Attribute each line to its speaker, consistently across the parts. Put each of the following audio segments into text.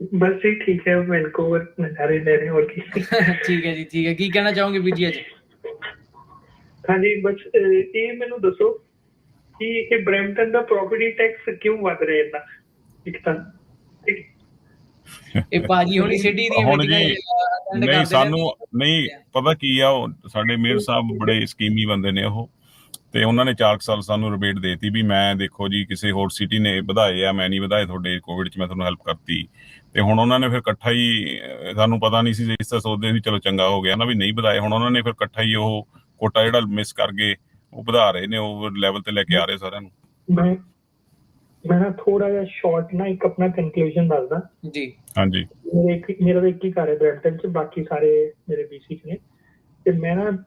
Speaker 1: ਬਸ ਜੀ ਠੀਕ ਹੈ ਮੇਰੇ ਨਜ਼ਾਰੇ ਲੈ ਰਹੇ ਹੋਰ ਕੀ?
Speaker 2: ਠੀਕ ਹੈ ਜੀ ਠੀਕ ਹੈ। ਕੀ ਕਹਿਣਾ ਚਾਹੋਗੇ ਵੀਰ ਜੀ ਅੱਜ?
Speaker 1: ਹਾਂਜੀ ਬਸ ਇਹ ਮੈਨੂੰ ਦੱਸੋ ਕਿ ਇਹ ਬ੍ਰੈਂਪਟਨ ਦਾ ਪ੍ਰੋਪਰਟੀ ਟੈਕਸ ਕਿਉਂ ਵਧ ਰਿਹਾ ਇੰਨਾ? ਇੱਕ ਤਾਂ
Speaker 2: ਇਹ ਭਾਜੀ ਹੁਣੀ ਸਿਟੀ ਦੀ
Speaker 3: ਹੁਣ ਜੀ ਨਹੀਂ ਸਾਨੂੰ ਨਹੀਂ ਪਤਾ ਕੀ ਆ ਸਾਡੇ ਮੇਰ ਸਾਹਿਬ ਬੜੇ ਸਕੀਮੀ ਬੰਦੇ ਨੇ ਉਹ। ਤੇ ਉਹਨਾਂ ਨੇ 4 ਸਾਲ ਸਾਨੂੰ ਰਿਬੇਟ ਦੇਤੀ ਵੀ ਮੈਂ ਦੇਖੋ ਜੀ ਕਿਸੇ ਹੋਰ ਸਿਟੀ ਨੇ ਵਧਾਏ ਆ ਮੈਂ ਨਹੀਂ ਵਧਾਏ ਤੁਹਾਡੇ ਕੋਵਿਡ 'ਚ ਮੈਂ ਤੁਹਾਨੂੰ ਹੈਲਪ ਕਰਤੀ। ਤੇ ਹੁਣ ਉਹਨਾਂ ਨੇ ਫਿਰ ਇਕੱਠਾ ਹੀ ਸਾਨੂੰ ਪਤਾ ਨਹੀਂ ਸੀ ਇਸ ਤਰ੍ਹਾਂ ਸੋਚਦੇ ਸੀ ਚਲੋ ਚੰਗਾ ਹੋ ਗਿਆ ਨਾ ਵੀ ਨਹੀਂ ਵਧਾਏ। ਹੁਣ ਉਹਨਾਂ ਨੇ ਫਿਰ ਇਕੱਠਾ ਹੀ ਉਹ ਕੋਟਾ ਜਿਹੜਾ ਮਿਸ ਕਰ ਗਏ ਉਹ ਵਧਾ ਰਹੇ ਨੇ ਉਹ ਲੈਵਲ ਤੇ ਲੈ ਕੇ ਆ ਰਹੇ ਸਾਰਿਆਂ ਨੂੰ।
Speaker 1: ਮੈਂ ਮੈਂ ਨਾ ਥੋੜਾ ਜਿਹਾ ਸ਼ਾਰਟ ਨਾ ਇੱਕ ਆਪਣਾ ਕਨਕਲੂਜਨ ਦੱਸਦਾ।
Speaker 2: ਜੀ।
Speaker 3: ਹਾਂਜੀ।
Speaker 1: ਮੇਰੇ ਇੱਕ ਮੇਰਾ ਇੱਕ ਹੀ ਘਰ ਹੈ ਚ ਬਾਕੀ ਸਾਰੇ ਮੇਰੇ ਬੀਸੀ ਚ ਨੇ। ਤੇ ਮੈਂ ਨਾ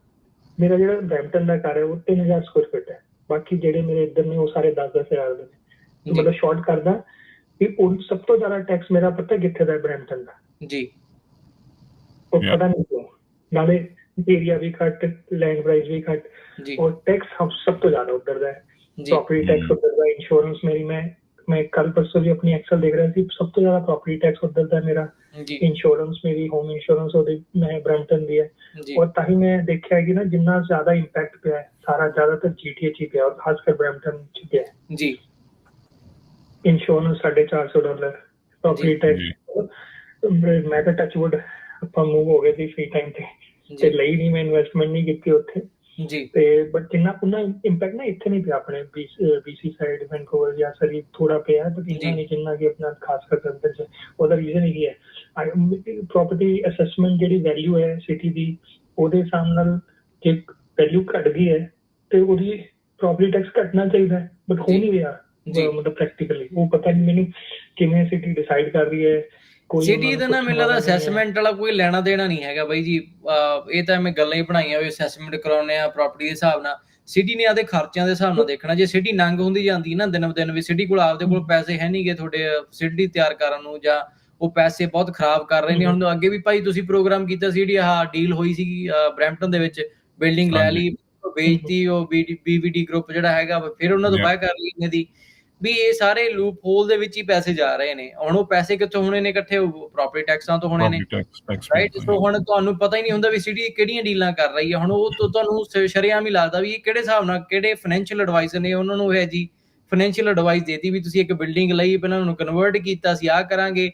Speaker 1: ਮੇਰਾ ਜਿਹੜਾ ਬ੍ਰੈਂਪਟਨ ਦਾ ਘਰ ਹੈ ਉਹ 3000 ਸਕੁਅਰ ਫੁੱਟ ਹੈ। ਬਾਕੀ ਜਿਹੜੇ ਮੇਰੇ ਇੱਧਰ ਨੇ ਉਹ ਸਾਰੇ 10-10000 ਦੇ ਨੇ। ਮਤਲਬ ਸ਼ਾਰਟ ਕਰਦਾ। ਕਿ ਉਹ ਸਭ ਤੋਂ ਜ਼ਿਆਦਾ ਟੈਕਸ ਮੇਰਾ ਪਤਾ ਕਿੱਥੇ ਦਾ ਬ੍ਰੈਂਪਟਨ ਦਾ?
Speaker 2: ਜੀ।
Speaker 1: ਉਹ ਪਤਾ ਨਹੀਂ ਕਿਉਂ। ਨਾਲੇ ਏਰੀਆ ਵੀ ਘੱਟ ਲੈਂਡ ਪ੍ਰਾਈਸ ਵੀ ਘੱਟ। ਔਰ ਟੈਕਸ ਸਭ ਤੋਂ ਜ਼ਿਆਦਾ ਉੱਧਰ ਦਾ ਹੈ।
Speaker 2: ਪ੍ਰੋਪਰਟੀ
Speaker 1: ਟੈਕਸ ਉੱਧਰ ਦਾ ਇੰਸ਼ੋਰੈਂਸ ਮੇਰੀ ਮੈਂ मैं मैं कल परसों भी अपनी एक्सेल देख रहा थी सब तो ज्यादा प्रॉपर्टी टैक्स उधर का है मेरा
Speaker 2: ਜੀ
Speaker 1: इंश्योरेंस मेरी होम इंश्योरेंस ਉਹਦੇ ਮੈਂ ਬ੍ਰੈਂਪਟਨ ਦੀ ਹੈ
Speaker 2: ਜੀ
Speaker 1: ਔਰ ਤਾਂ ਹੀ ਮੈਂ ਦੇਖਿਆ ਕਿ ਨਾ ਜਿੰਨਾ ਜ਼ਿਆਦਾ ਇੰਪੈਕਟ ਪਿਆ ਹੈ ਸਾਰਾ ਜ਼ਿਆਦਾਤਰ ਜੀਟੀਏ ਚ ਹੀ ਪਿਆ ਔਰ ਖਾਸ ਕਰ ਬ੍ਰੈਂਪਟਨ ਚ ਪਿਆ ਹੈ
Speaker 2: ਜੀ
Speaker 1: ਇੰਸ਼ੋਰੈਂਸ 450 ਡਾਲਰ ਪ੍ਰੋਪਰਟੀ ਟੈਕਸ ਮੈਂ ਤਾਂ ਟੱਚਵੁੱਡ ਆਪਾਂ ਮੂਵ ਹੋ ਗਏ ਸੀ ਫ੍ਰੀ ਟਾਈਮ ਤੇ ਤੇ
Speaker 2: ਜੀ
Speaker 1: ਲਈ ਨਹੀਂ ਮੈਂ ਇਨਵੈਸਟਮੈਂਟ ਨਹੀਂ ਕੀਤੀ ਉੱਥੇ
Speaker 2: ਜੀ
Speaker 1: ਤੇ ਬਟ ਜਿੰਨਾ ਉਹਨਾਂ ਇੰਪੈਕਟ ਨਾ ਇੱਥੇ ਨਹੀਂ ਪਿਆ ਆਪਣੇ ਬੀਸੀ ਸਾਈਡ ਵੈਨਕੂਵਰ ਜਾਂ ਸਰੀ ਥੋੜਾ ਪਿਆ
Speaker 2: ਜੀ।
Speaker 1: ਇੰਨਾ ਨਹੀਂ ਜਿੰਨਾ ਕਿ ਆਪਣਾ ਖਾਸ ਕਰ ਸੈਂਟਰ ਚ ਉਹਦਾ ਰੀਜ਼ਨ ਇਹ ਹੈ ਪ੍ਰੋਪਰਟੀ ਅਸੈਸਮੈਂਟ ਜਿਹੜੀ ਵੈਲਿਊ ਹੈ ਸਿਟੀ ਦੀ ਉਹਦੇ ਨਾਲ ਜੇ ਵੈਲਿਊ ਘਟ ਗਈ ਹੈ ਤੇ ਉਹਦੀ ਪ੍ਰੋਪਰਟੀ ਟੈਕਸ ਘਟਣਾ ਚਾਹੀਦਾ ਬਟ ਹੋ। ਨਹੀਂ ਰਿਹਾ
Speaker 2: ਜੀ।
Speaker 1: ਮਤਲਬ ਪ੍ਰੈਕਟੀਕਲੀ ਉਹ ਪਤਾ ਨਹੀਂ ਮੈਨੂੰ ਕਿਵੇਂ ਸਿਟੀ ਡਿਸਾਈਡ ਕਰ ਰਹੀ ਹੈ
Speaker 2: ਸਿਟੀ ਦਾ
Speaker 1: ਨੂੰ
Speaker 2: ਮੈਨੂੰ ਲੱਗਦਾ। ਅਸੈਸਮੈਂਟ ਵਾਲਾ ਕੋਈ ਲੈਣਾ ਦੇਣਾ ਨਹੀਂ ਹੈਗਾ ਬਾਈ ਜੀ ਇਹ ਤਾਂ ਮੈਂ ਗੱਲਾਂ ਹੀ ਬਣਾਈਆਂ ਵੀ ਅਸੈਸਮੈਂਟ ਕਰਾਉਣੇ ਆ ਪ੍ਰਾਪਰਟੀ ਦੇ ਹਿਸਾਬ ਨਾਲ ਸਿਟੀ ਨੇ ਆਦੇ ਖਰਚਿਆਂ ਦੇ ਹਿਸਾਬ ਨਾਲ ਦੇਖਣਾ ਜੇ ਸਿਟੀ ਨੰਗ ਹੁੰਦੀ ਜਾਂਦੀ ਨਾ ਦਿਨ ਦਿਨ ਵੀ ਸਿਟੀ ਕੋਲ ਆਪਦੇ ਕੋਲ ਪੈਸੇ ਹੈ ਨਹੀਂਗੇ ਤੁਹਾਡੇ ਸਿਟੀ ਤਿਆਰ ਕਰਨ ਨੂੰ ਜਾਂ ਉਹ ਪੈਸੇ ਬਹੁਤ ਖਰਾਬ ਕਰ ਰਹੇ ਨੇ ਹੁਣ ਅੱਗੇ ਵੀ ਭਾਈ ਤੁਸੀਂ ਪ੍ਰੋਗਰਾਮ ਕੀਤਾ ਸੀ ਜਿਹੜੀ ਆਹ ਡੀਲ ਹੋਈ ਸੀ ਬ੍ਰੈਂਪਟਨ ਦੇ ਵਿੱਚ ਬਿਲਡਿੰਗ ਲੈ। ਲਈ ਵੇਚਤੀ ਉਹ ਬੀਵੀਡੀ ਗਰੁੱਪ ਜਿਹੜਾ ਹੈਗਾ ਫਿਰ ਉਹਨਾਂ ਤੋਂ. ਬਾਅਦ ਕਰ ਲਈ ਇਹਨੇ ਦੀ ਵੀ ਇਹ ਸਾਰੇ ਲੂਪ ਹੋਲ ਦੇ ਵਿੱਚ ਹੀ ਪੈਸੇ ਜਾ ਰਹੇ ਨੇ। ਹੁਣ ਉਹ ਪੈਸੇ ਕਿੱਥੋਂ ਹੋਣੇ ਨੇ ਇਕੱਠੇ? ਪ੍ਰਾਪਰਟੀ ਟੈਕਸਾਂ ਤੋਂ ਹੋਣੇ ਨੇ। ਰਾਈਟ ਸੋ ਹੁਣ ਤੁਹਾਨੂੰ ਪਤਾ ਹੀ ਨਹੀਂ ਹੁੰਦਾ ਵੀ ਸਿਟੀ ਕਿਹੜੀਆਂ ਡੀਲਾਂ ਕਰ ਰਹੀ ਹੈ ਹੁਣ ਉਹ ਤੋਂ ਤੁਹਾਨੂੰ ਸ਼ਰੇਆਮ ਹੀ ਲੱਗਦਾ ਵੀ ਇਹ ਕਿਹੜੇ ਹਿਸਾਬ ਨਾਲ ਕਿਹੜੇ ਫਾਈਨੈਂਸ਼ੀਅਲ ਐਡਵਾਈਜ਼ਰ ਨੇ? ਉਹਨਾਂ ਨੂੰ ਇਹ ਜੀ ਫਾਈਨੈਂਸ਼ੀਅਲ ਐਡਵਾਈਸ ਦੇਤੀ ਵੀ ਤੁਸੀਂ ਇੱਕ ਬਿਲਡਿੰਗ ਲਈ ਪਹਿਲਾਂ ਉਹਨੂੰ ਕਨਵਰਟ ਕੀਤਾ ਸੀ ਆ ਕਰਾਂਗੇ।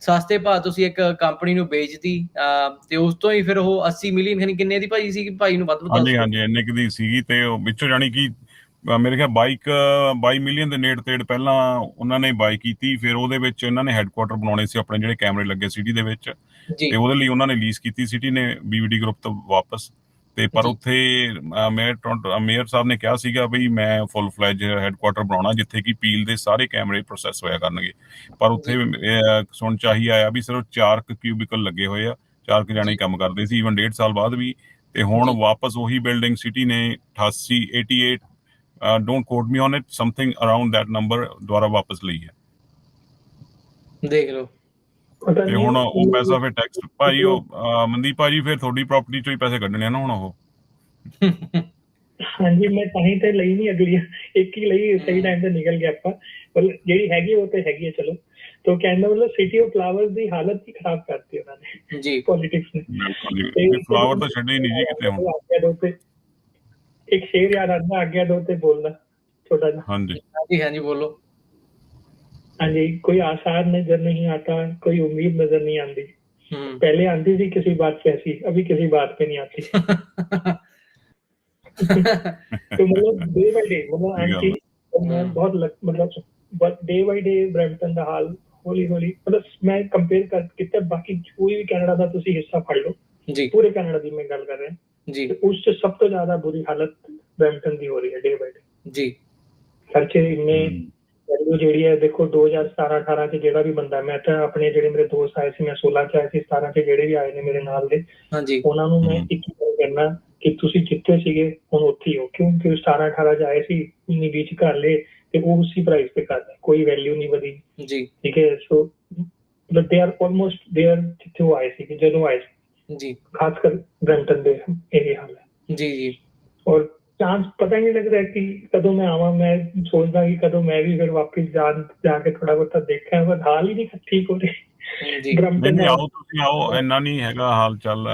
Speaker 2: ਸਸਤੇ ਭਾਅ ਤੁਸੀਂ ਇੱਕ ਕੰਪਨੀ ਨੂੰ ਅਹ ਤੇ ਉਸ ਤੋਂ ਹੀ ਫਿਰ ਉਹ 80 ਮਿਲੀਅਨ ਕਿੰਨੇ ਦੀ ਭਾਈ ਸੀ ਕਿ ਭਾਈ ਨੂੰ ਵੱਧ ਬਤਾ
Speaker 3: ਹਾਂਜੀ ਹਾਂਜੀ ਇੰਨੇ ਕੁ ਦੀ ਸੀਗੀ ਤੇ ਉਹ ਵਿੱਚੋਂ ਜਾਣੀ ਕਿ ਮੇਰੇ ਖਿਆਲ ਬਾਈਕ 22 ਮਿਲੀਅਨ ਦੇ ਨੇੜ ਤੇੜ ਪਹਿਲਾਂ ਉਹਨਾਂ ਨੇ ਬਾਈ ਕੀਤੀ ਫਿਰ ਉਹਦੇ ਵਿੱਚ ਇਹਨਾਂ ਨੇ ਹੈੱਡਕੁਆਟਰ ਬਣਾਉਣੇ ਸੀ ਆਪਣੇ ਜਿਹੜੇ ਕੈਮਰੇ ਲੱਗੇ ਸਿਟੀ ਦੇ ਵਿੱਚ। ਤੇ ਉਹਦੇ ਲਈ ਉਹਨਾਂ ਨੇ ਲੀਜ਼ ਕੀਤੀ ਸਿਟੀ ਨੇ ਬੀਵੀਡੀ ਗਰੁੱਪ ਤੋਂ ਵਾਪਸ। ਤੇ ਪਰ। ਉੱਥੇ ਮੇਅਰ ਮੇਅਰ ਸਾਹਿਬ ਨੇ ਕਿਹਾ ਸੀਗਾ ਵੀ ਮੈਂ ਫੁੱਲ ਫਲੈਜ ਹੈੱਡਕੁਆਟਰ ਬਣਾਉਣਾ ਜਿੱਥੇ ਕਿ ਪੀਲ ਦੇ ਸਾਰੇ ਕੈਮਰੇ ਪ੍ਰੋਸੈਸ ਹੋਇਆ ਕਰਨਗੇ। ਪਰ ਉੱਥੇ ਸੁਣ ਚਾਹੀ ਆਇਆ ਵੀ ਸਿਰਫ 4 ਕਿਊਬਿਕਲ ਲੱਗੇ ਹੋਏ ਆ ਚਾਰ ਕੁ ਜਾਣੇ ਹੀ ਕੰਮ ਕਰਦੇ ਸੀ ਇਵਨ 1.5 ਸਾਲ ਬਾਅਦ ਵੀ। ਤੇ ਹੁਣ। ਵਾਪਸ ਉਹੀ ਬਿਲਡਿੰਗ ਸਿਟੀ ਨੇ 88 88 don't quote me on it something around that number ਦੁਆਰਾ ਵਾਪਸ ਲਈ ਹੈ।
Speaker 2: ਦੇਖ ਲਓ।
Speaker 3: ਤੇ ਹੁਣ ਉਹ ਪੈਸਾ ਫੇ ਟੈਕਸ ਭਾਈ ਉਹ ਮਨਦੀਪ ਭਾਜੀ ਫਿਰ ਤੁਹਾਡੀ ਪ੍ਰਾਪਰਟੀ ਚੋਂ ਹੀ ਪੈਸੇ ਕੱਢਣੇ ਆ ਨਾ ਹੁਣ ਉਹ।
Speaker 1: ਹਾਂਜੀ ਮੈਂ ਤਾਂ ਹੀ ਤੇ ਲਈ ਨਹੀਂ ਅਗਲੀ ਇੱਕ ਹੀ ਲਈ ਸਹੀ ਟਾਈਮ ਤੇ ਨਿਕਲ ਗਿਆ ਆਪਾਂ। ਪਰ ਜਿਹੜੀ ਹੈਗੀ ਉਹ ਤੇ ਹੈਗੀ ਹੈ ਚਲੋ। ਤੋ ਕਹਿੰਦਾ ਮਤਲਬ ਸਿਟੀ ਆਫ ਫਲਾਵਰਸ ਦੀ ਹਾਲਤ ਹੀ ਖਰਾਬ ਕਰਤੀ ਉਹਨਾਂ ਨੇ।
Speaker 2: ਜੀ।
Speaker 1: ਪੋਲਿਟਿਕਸ ਨੇ।
Speaker 3: ਬਿਲਕੁਲ ਜੀ। ਫਲਾਵਰ ਤਾਂ ਛੱਡੇ ਹੀ ਨਹੀਂ ਜੀ ਕਿਤੇ ਹੁਣ।
Speaker 1: ਇੱਕ ਸ਼ੇਰ ਯਾਦ ਆਉਂਦਾ ਆਗਿਆ ਦੋ ਤੇ ਬੋਲਦਾ ਛੋਟਾ ਜਿਹਾ
Speaker 3: ਹਾਂਜੀ
Speaker 2: ਹਾਂਜੀ ਹਾਂਜੀ ਬੋਲੋ
Speaker 1: ਹਾਂਜੀ ਕੋਈ आसार नजर नहीं आता कोई उम्मीद नजर नहीं आती
Speaker 2: ਹੂੰ
Speaker 1: पहले आती थी किसी बात पे ऐसी अभी किसी बात पे नहीं आती तो मतलब डे बाय डे मतलब
Speaker 3: सही
Speaker 1: आंटी मैं
Speaker 2: हम्म।
Speaker 1: बहुत लग, मतलब डे बाय डे ब्रैम्पटन ਦਾ ਹਾਲ ਹੌਲੀ ਹੌਲੀ ਮਤਲਬ ਮੈਂ ਕੰਪੇਅਰ ਕਰ ਕੀਤਾ ਬਾਕੀ ਕੋਈ ਵੀ ਕੈਨੇਡਾ ਦਾ ਤੁਸੀਂ ਹਿੱਸਾ ਫੜ ਲਓ
Speaker 2: ਜੀ
Speaker 1: ਪੂਰੇ ਕੈਨੇਡਾ ਦੀ ਮੈਂ ਗੱਲ ਕਰ ਰਿਹਾ
Speaker 2: ਜੀ।
Speaker 1: ਉਸ ਤੋਂ ਸਭ ਤੋਂ ਜ਼ਿਆਦਾ ਬੁਰੀ ਹਾਲਤ ਬ੍ਰੈਂਟਨ ਦੀ ਹੋ ਰਹੀ ਹੈ ਡੇ ਬਾਈ ਡੇ
Speaker 2: ਜੀ।
Speaker 1: ਖਰਚੇ ਇੰਨੇ ਵੈਲਿਊ ਜਿਹੜੀ ਹੈ ਦੇਖੋ 2017 18 ਚ ਜਿਹੜਾ ਵੀ ਬੰਦਾ ਮੈਂ ਤਾਂ ਆਪਣੇ ਜਿਹੜੇ ਮੇਰੇ ਦੋਸਤ ਆਏ ਸੀ ਮੈਂ 16 ਚ ਸੀ 17 ਚ ਜਿਹੜੇ ਵੀ ਆਏ ਨੇ ਮੇਰੇ ਨਾਲ ਦੇ
Speaker 2: ਹਾਂਜੀ।
Speaker 1: ਉਹਨਾਂ ਨੂੰ ਮੈਂ ਇੱਕ ਹੀ ਕਹਿਣਾ ਕਿ ਤੁਸੀਂ ਜਿੱਥੇ ਸੀਗੇ ਹੁਣ ਉੱਥੇ ਹੀ ਹੋ। ਕਿਉਂਕਿ 17 18 ਚ ਆਏ ਸੀ ਉਨੀ ਵਿੱਚ ਕਰ ਲਏ ਤੇ ਉਹ ਉਸੇ ਪ੍ਰਾਈਸ ਤੇ ਕਰਦਾ ਕੋਈ ਵੈਲਿਊ ਨਹੀਂ ਵਧੀ।
Speaker 2: ਜੀ।
Speaker 1: ਠੀਕ ਹੈ so but they are almost they are ਜਿੱਥੇ ਉਹ ਸੀ ਜਦੋਂ ਆਏ
Speaker 2: ਜੀ।
Speaker 1: ਖਾਸ ਕਰ ਬ੍ਰੈਂਟਨ ਦੇ ਏਰੀਆ ਹਾਲ ਹੈ
Speaker 2: ਜੀ ਜੀ
Speaker 1: ਔਰ ਚਾਂਸ ਪਤਾ ਹੀ ਨਹੀਂ ਲੱਗ ਰਿਹਾ ਕਿ ਕਦੋਂ ਮੈਂ ਆਵਾਂ ਮੈਂ ਸੋਚਦਾ ਕਿ ਕਦੋਂ ਮੈਂ ਵੀ ਫਿਰ ਵਾਪਸ ਜਾ ਜਾ ਕੇ ਥੋੜਾ ਬਹੁਤਾ ਦੇਖਾਂ ਪਰ ਹਾਲ ਹੀ ਨਹੀਂ ਠੀਕ ਹੋ ਰਿਹਾ
Speaker 2: ਜੀ
Speaker 3: ਨਹੀਂ ਆਓ ਤੁਸੀਂ ਆਓ ਇੰਨਾ ਨਹੀਂ ਹੈਗਾ ਹਾਲ ਚੱਲ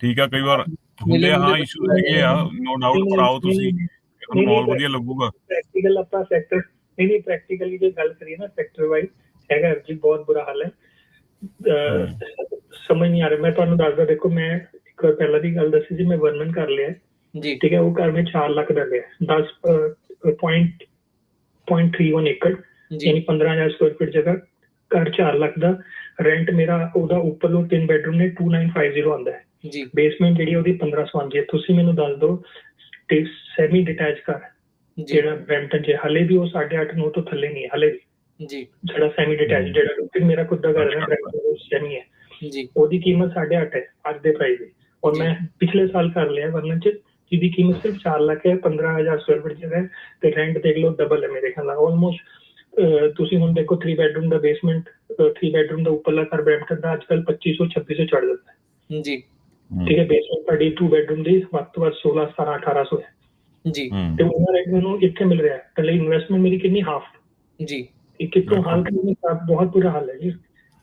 Speaker 3: ਠੀਕ ਆ ਕਈ ਵਾਰ ਹੁੰਦੇ ਹਾਂ ਇਸ਼ੂ ਹੈਗੇ ਆ ਨੋ ਡਾਊਟ ਪਰ ਆਓ ਤੁਸੀਂ ਤੁਹਾਨੂੰ ਮਾਹੌਲ ਵਧੀਆ ਲੱਗੂਗਾ
Speaker 1: ਪ੍ਰੈਕਟੀਕਲ ਆਪਾਂ ਸੈਕਟਰ ਨਹੀਂ ਨਹੀਂ ਪ੍ਰੈਕਟੀਕਲੀ ਜੇ ਗੱਲ ਕਰੀਏ ਨਾ ਸੈਕਟਰ ਵਾਈਜ਼ ਹੈਗਾ ਜੀ ਬਹੁਤ ਬੁਰਾ ਹਾਲ ਹੈ ਸਮਝ ਨਹੀਂ ਆ ਰਿਹਾ। ਮੈਂ ਤੁਹਾਨੂੰ ਦੱਸਦਾ ਦੇਖੋ ਮੈਂ ਇੱਕ ਵਾਰ ਪਹਿਲਾਂ ਦੀ ਗੱਲ ਦੱਸੀ ਸੀ ਮੈਂ ਵਰਣਨ ਕਰ ਲਿਆ
Speaker 2: ਜੀ।
Speaker 1: ਠੀਕ ਹੈ ਉਹ ਘਰ ਮੈਂ 4 ਲੱਖ ਦਾ ਲਿਆ 10 ਪੁਆਇੰਟ 0.31 ਏਕੜ
Speaker 2: ਜੀ।
Speaker 1: ਯਾਨੀ 15000 ਸਕੁਅਰ ਫੀਟ ਜਗ੍ਹਾ ਘਰ 4 ਲੱਖ ਦਾ। ਰੈਂਟ ਮੇਰਾ ਉਹਦਾ ਉੱਪਰੋਂ ਤਿੰਨ ਬੈਡਰੂਮ ਨੇ 2950 ਆਉਂਦਾ ਹੈ।
Speaker 2: ਜੀ।
Speaker 1: ਬੇਸਮੈਂਟ ਜਿਹੜੀ ਉਹਦੀ 1500 ਆਉਂਦੀ ਹੈ। ਤੁਸੀਂ ਮੈਨੂੰ ਦੱਸ ਦਿਓ ਸੈਮੀ ਡਿਟੈਚ
Speaker 2: ਜੀ।
Speaker 1: ਜਿਹੜਾ ਬ੍ਰੈਂਟਨ ਹੈ, ਹਲੇ ਵੀ ਉਹ 8.5 9 ਤੋਂ ਥੱਲੇ ਨਹੀਂ ਹਲੇ ਵੀ।
Speaker 2: ਜੀ।
Speaker 1: ਜਿਹੜਾ ਸੈਮੀ ਡਿਟੈਚ। ਜਿਹੜਾ ਕਿ ਮੇਰਾ ਖੁਦ ਦਾ ਘਰ ਹੈ ਉਹ ਸੈਮੀ ਹੈ।
Speaker 2: ਜੀ।
Speaker 1: ਉਹਦੀ ਕੀਮਤ 8.5 ਹੈ ਅੱਜ ਦੇ ਪ੍ਰਾਈਸ ਦੀ। ਔਰ। ਮੈਂ ਪਿਛਲੇ ਸਾਲ ਕਰ ਲਿਆ ਵਰਨਨ 'ਚ ਜਿਹਦੀ ਕੀਮਤ ਸਿਰਫ 4 ਲੱਖ ਹੈ 15000 ਸਕੁਅਰ ਫੀਟ ਜਗ੍ਹਾ ਤੇ ਰੈਂਟ ਦੇਖ ਲਓ ਡਬਲ ਹੈ ਮੇਰੇ ਖਿਆਲ ਨਾਲ। ਆਲਮੋਸਟ ਤੁਸੀਂ ਹੁਣ ਦੇਖੋ 3 ਬੈਡਰੂਮ ਦਾ ਬੇਸਮੈਂਟ 3 ਬੈਡਰੂਮ ਦਾ ਉੱਪਰਲਾ ਘਰ ਬ੍ਰੈਂਟਨ ਦਾ ਅੱਜਕੱਲ 2500 2600 ਚੜ ਜਾਂਦਾ ਹੈ।
Speaker 2: ਜੀ।
Speaker 1: ਠੀਕ ਹੈ ਬੇਸਮੈਂਟ ਤੁਹਾਡੀ 2 ਬੈਡਰੂਮ ਦੀ ਵੱਧ ਤੋਂ ਵੱਧ 16 17 1800 ਹੈ।
Speaker 2: ਜੀ।
Speaker 1: ਤੇ ਉਹਨਾਂ ਰੇਟ ਮੈਨੂੰ ਇੱਥੇ ਮਿਲ ਰਿਹਾ ਹੈ। ਲਈ ਇਨਵੈਸਟਮੈਂਟ ਮੇਰੀ ਕਿੰਨੀ ਹਾਫ
Speaker 2: ਜੀ।
Speaker 1: ਇਹ ਕਿਤੋਂ
Speaker 3: ਬਿਲਕੁਲ।
Speaker 1: ਹਾਲ ਕਰਨੇ ਦਾ ਬਹੁਤ ਬੁਰਾ ਹਾਲ ਹੈ ਜੀ।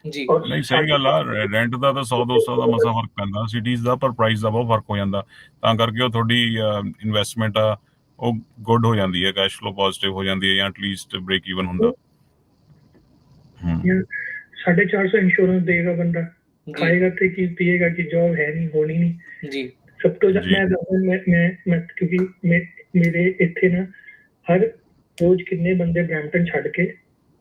Speaker 2: ਜੀ।
Speaker 3: ਨਹੀਂ ਸਹੀ ਗੱਲ ਆ ਰੈਂਟ ਦਾ ਤਾਂ 100 200 ਦਾ ਮਸਾ ਫ਼ਰਕ ਪੈਂਦਾ ਸਿਟੀਜ਼ ਦਾ ਪਰ ਪ੍ਰਾਈਸ ਦਾ ਬਹੁਤ ਫ਼ਰਕ ਹੋ ਜਾਂਦਾ। ਤਾਂ ਕਰਕੇ ਉਹ ਤੁਹਾਡੀ ਇਨਵੈਸਟਮੈਂਟ ਆ ਉਹ ਗੁੱਡ ਹੋ ਜਾਂਦੀ ਹੈ ਕੈਸ਼ ਫਲੋ ਪੋਜ਼ਿਟਿਵ ਹੋ ਜਾਂਦੀ ਹੈ ਜਾਂ ਐਟਲੀਸਟ ਬ੍ਰੇਕ ਇਵਨ ਹੁੰਦਾ। ਹਮ,
Speaker 1: ਜਾਂ 450 ਇੰਸ਼ੋਰੈਂਸ ਦੇਗਾ ਬੰਦਾ। ਖਾਏਗਾ ਤੇ ਕੀ ਪੀਏਗਾ ਕਿ ਜੌਬ ਹੈ ਨਹੀਂ ਹੋਣੀ ਨਹੀਂ।
Speaker 2: ਜੀ।
Speaker 1: ਸਭ ਤੋਂ ਜ਼ਿਆਦਾ। ਮੈਂ ਮੈਂ ਮੈਂ ਮੈਂ ਕਿਉਂਕਿ ਮੇਰੇ ਇੱਥੇ ਨਾ ਹਰ ਰੋਜ਼ ਕਿੰਨੇ ਬੰਦੇ ਬ੍ਰੈਂਪਟਨ ਛੱਡ ਕੇ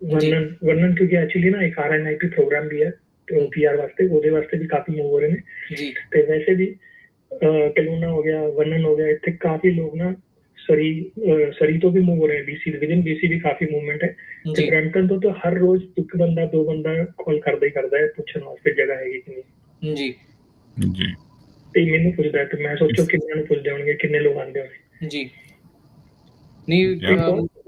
Speaker 1: ਵਰਨਨ ਵਰਨਨ ਕਿਉਂਕਿ ਐਕਚੁਅਲੀ ਨਾ ਇੱਕ ਆਰਐਨਆਈਪੀ ਪ੍ਰੋਗਰਾਮ ਵੀ ਹੈ ਤੇ ਪੀਆਰ ਵਾਸਤੇ ਉਹਦੇ ਵਾਸਤੇ ਵੀ ਕਾਫੀ ਮੂਵ ਹੋ ਰਹੇ ਨੇ।
Speaker 2: ਜੀ।
Speaker 1: ਤੇ ਵੈਸੇ ਵੀ ਕਲੂਨਾ ਹੋ ਗਿਆ ਵਰਨਨ ਹੋ ਗਿਆ ਇੱਥੇ ਕਾਫੀ ਲੋਕ ਨਾ ਸਰੀ ਸਰੀ ਤੋਂ ਵੀ ਮੂਵ ਹੋ ਰਹੇ ਬੀਸੀ ਵਿਦਿਨ ਬੀਸੀ ਵੀ ਕਾਫੀ ਮੂਵਮੈਂਟ ਹੈ। ਤੇ
Speaker 2: ਜੀ।
Speaker 1: ਬ੍ਰੈਂਪਟਨ ਤੋਂ ਤਾਂ ਹਰ ਰੋਜ਼ ਇੱਕ ਬੰਦਾ ਦੋ ਬੰਦਾ ਕਾਲ ਕਰਦਾ ਹੀ ਕਰਦਾ ਹੈ ਪੁੱਛਣ ਵਾਸਤੇ ਜਗ੍ਹਾ ਹੈਗੀ ਕਿ ਨਹੀਂ।
Speaker 2: ਜੀ।
Speaker 3: ਜੀ।
Speaker 1: ਤੇ ਮੈਨੂੰ ਪੁੱਛਦਾ ਤੇ ਮੈਂ ਸੋਚੋ ਕਿੰਨੇ ਨੂੰ ਪੁੱਛਦੇ ਹੋਣਗੇ ਕਿੰਨੇ ਲੋਕ ਆਉਂਦੇ ਹੋਣਗੇ।
Speaker 2: ਜੀ। ਨਹੀਂ.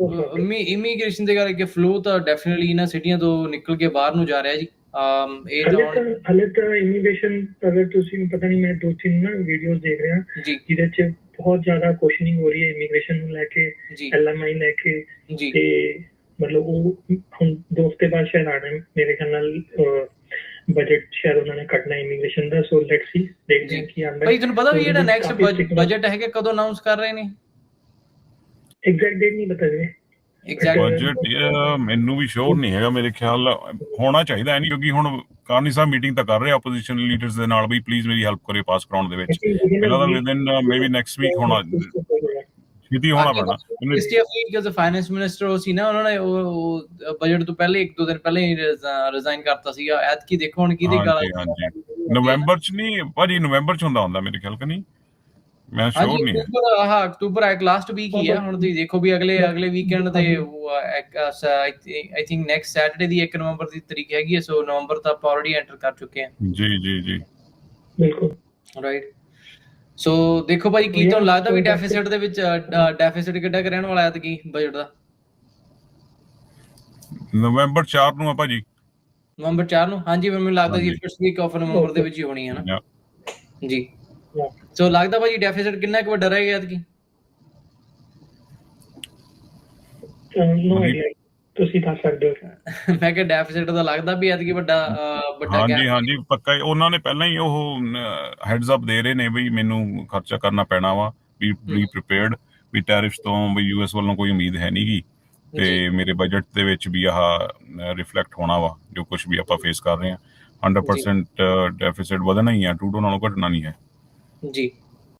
Speaker 2: ਇਮੀਗ੍ਰੇਸ਼ਨ ਦੇ ਕਰਕੇ ਫਲੋ ਤਾਂ ਡੈਫੀਨਿਟਲੀ ਨਾ ਸਿਟੀਆਂ ਤੋਂ ਨਿਕਲ ਕੇ ਬਾਹਰ ਨੂੰ ਜਾ ਰਿਹਾ ਜੀ। ਅਮ ਇਹ ਤਾਂ
Speaker 1: ਹਲੇ ਤਾਂ ਇਮੀਗ੍ਰੇਸ਼ਨ ਅਗਰ ਤੁਸੀਂ ਪਤਾ ਨਹੀਂ ਮੈਂ ਦੋ ਤਿੰਨ ਨਾ ਵੀਡੀਓਜ਼ ਦੇਖ ਰਿਹਾ। ਜਿਹਦੇ 'ਚ ਬਹੁਤ ਜ਼ਿਆਦਾ ਕੁਐਸਚਨਿੰਗ ਹੋ ਰਹੀ ਹੈ ਇਮੀਗ੍ਰੇਸ਼ਨ ਨੂੰ ਲੈ ਕੇ ਐਲਐਮਆਈ ਲੈ ਕੇ।
Speaker 2: ਜੀ।
Speaker 1: ਤੇ ਮਤਲਬ ਉਹ ਹੁਣ ਦੋ ਹਫ਼ਤੇ ਬਾਅਦ ਸ਼ਾਇਦ ਆਣਾ ਮੇਰੇ ਖਿਆਲ ਨਾਲ ਬਜਟ ਸ਼ਾਇਦ ਉਹਨਾਂ ਨੇ ਕੱਢਣਾ immigration the. So let's see ਦੇਖਦੇ ਹਾਂ ਕੀ ਆਉਂਦਾ
Speaker 2: ਭਾਈ ਤੁਹਾਨੂੰ ਪਤਾ ਵੀ ਜਿਹੜਾ ਨੈਕਸਟ ਬਜਟ ਹੈਗਾ ਕਦੋਂ ਅਨਾਉਂਸ ਕਰ ਰਹੇ ਨੇ?
Speaker 1: ਐਗਜ਼ੈਕਟ ਡੇਟ ਨਹੀਂ ਪਤਾ ਜੀ
Speaker 2: ਐਗਜ਼ੈਕਟ
Speaker 3: ਬਜਟ ਮੈਨੂੰ ਵੀ ਸ਼ੋਰ ਨਹੀਂ ਹੈਗਾ ਮੇਰੇ ਖਿਆਲ ਹੋਣਾ ਚਾਹੀਦਾ ਨਹੀਂ ਕਿਉਂਕਿ ਹੁਣ ਕਾਰਨੀ ਸਾਹਿਬ ਮੀਟਿੰਗ ਤਾਂ ਕਰ ਰਹੇ ਆਪੋਜੀਸ਼ਨ ਲੀਡਰਸ ਦੇ ਨਾਲ ਵੀ ਪਲੀਜ਼ ਮੇਰੀ ਹੈਲਪ ਕਰਿਓ ਪਾਸ ਕਰਾਉਣ ਦੇ ਵਿੱਚ। ਪਹਿਲਾਂ ਤਾਂ ਵਿਦਨ ਮੇਬੀ ਨੈਕਸਟ ਵੀਕ ਹੋਣਾ। ਛੇਤੀ ਹੋਣਾ ਪੈਣਾ।
Speaker 2: ਕ੍ਰਿਸਟੀ ਅਫਲੀਟ ਐਜ਼ ਫਾਈਨੈਂਸ ਮਿਨਿਸਟਰ ਉਹ ਸੀ ਨਾ ਉਹਨਾਂ ਨੇ ਉਹ ਬਜਟ ਤੋਂ ਪਹਿਲੇ ਇੱਕ ਦੋ ਦਿਨ ਪਹਿਲੇ ਹੀ ਰਿਜ਼ਾਈਨ ਕਰਤਾ ਸੀਗਾ। ਐਤਕੀ ਦੇਖੋ ਹੁਣ ਕਿਹਦੀ ਗੱਲ
Speaker 3: ਨਵੰਬਰ ਚ ਨਹੀਂ ਭਾਜੀ ਨਵੰਬਰ ਚ ਹੁੰਦਾ ਹੁੰਦਾ ਮੇਰੇ ਖਿਆਲ ਕਿ ਨਹੀਂ? ਮੈਂ ਸ਼ੋਰ ਨਹੀਂ ਹੈ
Speaker 2: ਅਕਤੂਬਰ ਹਾਂ ਅਕਤੂਬਰ ਇੱਕ ਲਾਸਟ ਵੀਕ ਹੀ ਹੈ ਹੁਣ ਤੁਸੀਂ ਦੇਖੋ ਵੀ ਅਗਲੇ ਅਗਲੇ ਵੀਕਐਂਡ ਤੇ ਆਈ ਥਿੰਕ ਨੈਕਸਟ ਸੈਟਰਡੇ ਦੀ 1 ਨਵੰਬਰ ਦੀ ਤਰੀਕ ਹੈਗੀ ਹੈ ਸੋ ਨਵੰਬਰ ਤਾਂ ਆਪਾਂ ਆਲਰੇਡੀ ਐਂਟਰ ਕਰ ਚੁੱਕੇ ਹਾਂ
Speaker 3: ਜੀ ਜੀ ਜੀ।
Speaker 1: ਬਿਲਕੁਲ।
Speaker 2: ਰਾਈਟ ਸੋ ਦੇਖੋ ਭਾਈ ਕੀ ਤੁਹਾਨੂੰ ਲੱਗਦਾ ਵੀ ਡੈਫਿਸਿਟ ਦੇ ਵਿੱਚ ਡੈਫਿਸਿਟ ਕਿੱਡਾ ਰਹਿਣ ਵਾਲਾ ਹੈ ਕੀ ਬਜਟ ਦਾ?
Speaker 3: ਨਵੰਬਰ 4 ਨੂੰ ਆ ਭਾਜੀ।
Speaker 2: ਨਵੰਬਰ 4 ਨੂੰ? ਹਾਂਜੀ ਮੈਨੂੰ ਲੱਗਦਾ ਜੀ। ਫਸਟ ਵੀਕ ਆਫ ਨਵੰਬਰ ਦੇ ਵਿੱਚ ਹੀ ਹੋਣੀ ਹੈ ਨਾ।
Speaker 3: ਜਾਂ-.
Speaker 2: ਸੋ ਲੱਗਦਾ ਭਾਜੀ ਡੈਫਿਸਿਟ ਕਿੰਨਾ ਕੁ ਵੱਡਾ ਐਤਕੀ?
Speaker 1: ਨੋ
Speaker 3: ਹਾਂਜੀ।
Speaker 1: ਆਈਡੀਆ ਤੁਸੀਂ ਦੱਸ ਸਕਦੇ ਹੋ।
Speaker 2: ਮੈਂ ਕਿਹਾ ਡੈਫਿਸਿਟ ਦਾ ਲੱਗਦਾ ਵੀ ਐਤਕੀ ਵੱਡਾ ਵੱਡਾ
Speaker 3: ਹਾਂਜੀ ਹਾਂਜੀ ਪੱਕਾ ਹੀ। ਉਹਨਾਂ ਨੇ ਪਹਿਲਾਂ ਹੀ ਉਹ ਹੈਡਸ ਅਪ ਦੇ ਰਹੇ ਨੇ ਵੀ ਮੈਨੂੰ ਖਰਚਾ ਕਰਨਾ ਪੈਣਾ ਵਾ ਵੀ ਬੀ ਪ੍ਰੀਪੇਅਰਡ ਵੀ ਟੈਰਿਫਸ ਤੋਂ ਵੀ ਯੂਐਸ ਵੱਲੋਂ ਕੋਈ ਉਮੀਦ ਹੈ ਨਹੀਂਗੀ ਤੇ। ਮੇਰੇ ਬਜਟ ਦੇ ਵਿੱਚ ਵੀ ਆਹ ਰਿਫਲੈਕਟ ਹੋਣਾ ਵਾ ਜੋ ਕੁਝ ਵੀ ਆਪਾਂ ਫੇਸ ਕਰ ਰਹੇ ਹਾਂ। 100% ਡੈਫਿਸਿਟ ਵਧਣਾ ਹੀ ਆ ਟੂਟੋ ਨਾਲੋਂ ਘਟਣਾ ਨਹੀਂ ਹੈ।
Speaker 2: ਜੀ।